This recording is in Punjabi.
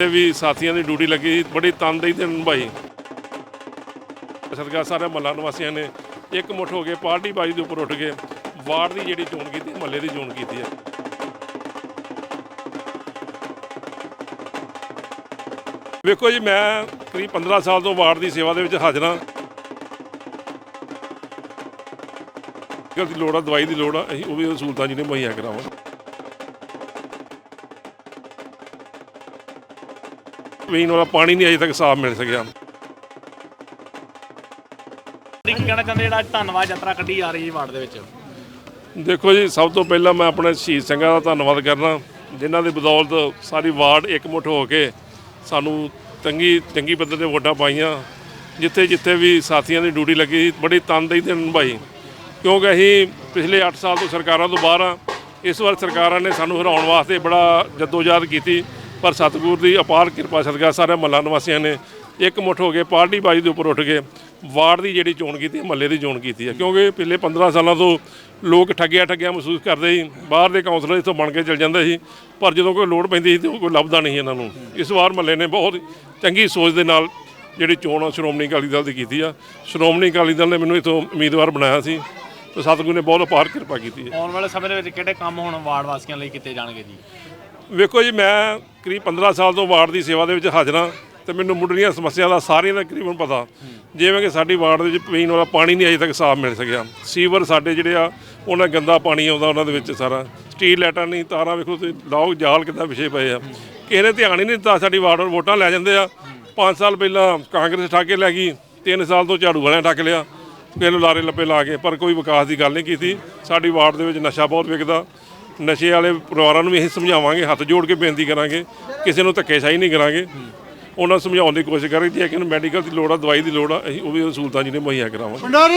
ਤੇ ਵੀ ਸਾਥੀਆਂ ਦੀ ਡਿਊਟੀ ਲੱਗੀ ਸੀ, ਬੜੀ ਤਨਦੇਹੀ ਤੇ ਨਿਭਾਈ ਸਦਕਾ ਸਾਰੇ ਮਹੱਲਾ ਨਿਵਾਸੀਆਂ ਨੇ ਇੱਕ ਮੁੱਠ ਹੋ ਕੇ ਪਾਰਟੀ ਬਾਜੀ ਦੇ ਉੱਪਰ ਉੱਠ ਕੇ ਵਾਰਡ ਦੀ ਜਿਹੜੀ ਚੋਣ ਕੀਤੀ ਮਹੱਲੇ ਦੀ ਚੋਣ ਕੀਤੀ ਹੈ। ਵੇਖੋ ਜੀ ਮੈਂ ਕਰੀਬ 15 ਸਾਲ ਤੋਂ ਵਾਰਡ ਦੀ ਸੇਵਾ ਦੇ ਵਿੱਚ ਹਾਜ਼ਰ ਹਾਂ। ਦੀ ਲੋੜ ਆ ਦਵਾਈ ਦੀ ਲੋੜ ਆ ਅਸੀਂ ਉਹ ਵੀ ਸਹੂਲਤਾਂ ਜਿਹਨੇ ਮੁਹੱਈਆ ਕਰਾਵਾਂ ਪੀਣ ਵਾਲਾ ਪਾਣੀ ਨਹੀਂ ਅਜੇ ਤੱਕ ਸਾਫ਼ ਮਿਲ ਸਕਿਆ। ਕੀ ਕਹਿਣਾ ਚਾਹੁੰਦੇ ਜਿਹੜਾ ਅੱਜ ਧੰਨਵਾਦ ਯਾਤਰਾ ਕੱਢੀ ਜਾ ਰਹੀ ਹੈ ਵਾਰਡ ਦੇ ਵਿੱਚ? ਦੇਖੋ ਜੀ ਸਭ ਤੋਂ ਪਹਿਲਾਂ ਮੈਂ ਆਪਣੇ ਸ਼ਹੀਦ ਸਿੰਘਾਂ ਦਾ ਧੰਨਵਾਦ ਕਰਨਾ ਜਿਨ੍ਹਾਂ ਦੀ ਬਦੌਲਤ ਸਾਰੀ ਵਾਰਡ ਇਕਮੁੱਠ ਹੋ ਕੇ ਸਾਨੂੰ ਚੰਗੀ ਚੰਗੀ ਪੱਧਰ ਤੇ ਵੋਟਾਂ ਪਾਈਆਂ। ਜਿੱਥੇ ਜਿੱਥੇ ਵੀ ਸਾਥੀਆਂ ਦੀ ਡਿਊਟੀ ਲੱਗੀ ਬੜੀ ਤਨਦੇਹੀ ਤੇ ਨਿਭਾਈ। ਕਿਉਂਕਿ ਅਸੀਂ ਪਿਛਲੇ 8 ਸਾਲ ਤੋਂ ਸਰਕਾਰਾਂ ਤੋਂ ਬਾਹਰ ਆ ਇਸ ਵਾਰ ਸਰਕਾਰਾਂ ਨੇ ਸਾਨੂੰ ਹਰਾਉਣ ਵਾਸਤੇ ਬੜਾ ਜਦੋਜਹਿਦ ਕੀਤੀ। ਪਰ ਸਤਿਗੁਰ ਦੀ ਅਪਾਰ ਕਿਰਪਾ ਸਦਕਾ ਸਾਰੇ ਮਹੱਲਾ ਨਿਵਾਸੀਆਂ ਨੇ ਇੱਕ ਮੁੱਠ ਹੋ ਕੇ ਪਾਰਟੀ ਬਾਜੀ ਦੇ ਉੱਪਰ ਉੱਠ ਕੇ ਵਾਰਡ ਦੀ ਜਿਹੜੀ ਚੋਣ ਕੀਤੀ ਮਹੱਲੇ ਦੀ ਚੋਣ ਕੀਤੀ ਹੈ। ਕਿਉਂਕਿ ਪਿਛਲੇ 15 ਸਾਲਾਂ ਤੋਂ ਲੋਕ ਠੱਗਿਆ ਠੱਗਿਆ ਮਹਿਸੂਸ ਕਰਦੇ ਸੀ, ਬਾਹਰ ਦੇ ਕਾਉਂਸਲਰ ਇੱਥੋਂ ਬਣ ਕੇ ਚਲ ਜਾਂਦੇ ਸੀ, ਪਰ ਜਦੋਂ ਕੋਈ ਲੋੜ ਪੈਂਦੀ ਸੀ ਤੇ ਕੋਈ ਲੱਭਦਾ ਨਹੀਂ ਇਹਨਾਂ ਨੂੰ। ਇਸ ਵਾਰ ਮਹੱਲੇ ਨੇ ਬਹੁਤ ਚੰਗੀ ਸੋਚ ਦੇ ਨਾਲ ਜਿਹੜੀ ਚੋਣ ਸ਼੍ਰੋਮਣੀ ਅਕਾਲੀ ਦਲ ਦੀ ਕੀਤੀ ਆ। ਸ਼੍ਰੋਮਣੀ ਅਕਾਲੀ ਦਲ ਨੇ ਮੈਨੂੰ ਇੱਥੋਂ ਉਮੀਦਵਾਰ ਬਣਾਇਆ ਸੀ ਤੇ ਸਤਿਗੁਰੂ ਨੇ ਬਹੁਤ ਅਪਾਰ ਕਿਰਪਾ ਕੀਤੀ ਹੈ। ਆਉਣ ਵਾਲੇ ਸਮੇਂ ਦੇ ਵਿੱਚ ਕਿਹੜੇ ਕੰਮ ਹੁਣ ਵਾਰਡ ਵਾਸੀਆਂ ਲਈ ਕੀਤੇ ਜਾਣਗੇ ਜੀ? ਵੇਖੋ ਜੀ, ਮੈਂ ਕਰੀਬ 15 ਸਾਲ ਤੋਂ ਵਾਰਡ ਦੀ ਸੇਵਾ ਦੇ ਵਿੱਚ ਹਾਜ਼ਰ ਹਾਂ ਤੇ ਮੈਨੂੰ ਮੁੱਢਲੀਆਂ ਸਮੱਸਿਆ ਦਾ ਸਾਰੀਆਂ ਦਾ ਤਕਰੀਬਨ ਪਤਾ। ਜਿਵੇਂ ਕਿ ਸਾਡੀ ਵਾਰਡ ਦੇ ਵਿੱਚ ਪੀਣ ਵਾਲਾ ਪਾਣੀ ਨਹੀਂ ਅਜੇ ਤੱਕ ਸਾਫ਼ ਮਿਲ ਸਕਿਆ। ਸੀਵਰ ਸਾਡੇ ਜਿਹੜੇ ਆ, ਉਹਨਾਂ ਗੰਦਾ ਪਾਣੀ ਆਉਂਦਾ ਉਹਨਾਂ ਦੇ ਵਿੱਚ ਸਾਰਾ। ਸਟੀਲ ਲਾਈਟਾਂ ਨਹੀਂ, ਤਾਰਾਂ ਵੇਖੋ ਤੁਸੀਂ, ਲਾਓ ਜਾਲ ਕਿੱਦਾਂ ਵਿਛੇ ਪਏ ਆ। ਕਿਸੇ ਨੇ ਧਿਆਨ ਹੀ ਨਹੀਂ ਦਿੱਤਾ, ਸਾਡੀ ਵਾਰਡ ਵੋਟਾਂ ਲੈ ਜਾਂਦੇ ਆ। 5 ਸਾਲ ਪਹਿਲਾਂ ਕਾਂਗਰਸ ਠਾਕੇ ਲੈ ਗਈ 3 ਸਾਲ ਤੋਂ ਝਾੜੂ ਵਾਲਿਆਂ ਠੱਕ ਲਿਆ। ਕਿਸੇ ਲਾਰੇ ਲੱਪੇ ਲਾ ਕੇ, ਪਰ ਕੋਈ ਵਿਕਾਸ ਦੀ ਗੱਲ ਨਹੀਂ ਕੀਤੀ। ਸਾਡੀ ਵਾਰਡ ਦੇ ਵਿੱਚ ਨਸ਼ਾ ਬਹੁਤ ਵਿਕਦਾ। ਨਸ਼ੇ ਵਾਲੇ ਪਰਿਵਾਰਾਂ ਨੂੰ ਵੀ ਅਸੀਂ ਸਮਝਾਵਾਂਗੇ, ਹੱਥ ਜੋੜ ਕੇ ਬੇਨਤੀ ਕਰਾਂਗੇ, ਕਿਸੇ ਨੂੰ ਧੱਕੇਸ਼ਾਹੀ ਨਹੀਂ ਕਰਾਂਗੇ। ਉਹਨਾਂ ਨੂੰ ਸਮਝਾਉਣ ਦੀ ਕੋਸ਼ਿਸ਼ ਕਰਾਂਗੇ ਜੇ ਕਿਸੇ ਨੂੰ ਮੈਡੀਕਲ ਦੀ ਲੋੜ ਆ, ਦਵਾਈ ਦੀ ਲੋੜ ਆ, ਅਸੀਂ ਉਹ ਵੀ ਸਹੂਲਤਾਂ ਜਿਹਨੇ ਮੁਹੱਈਆ ਕਰਾਵਾਂਗੇ।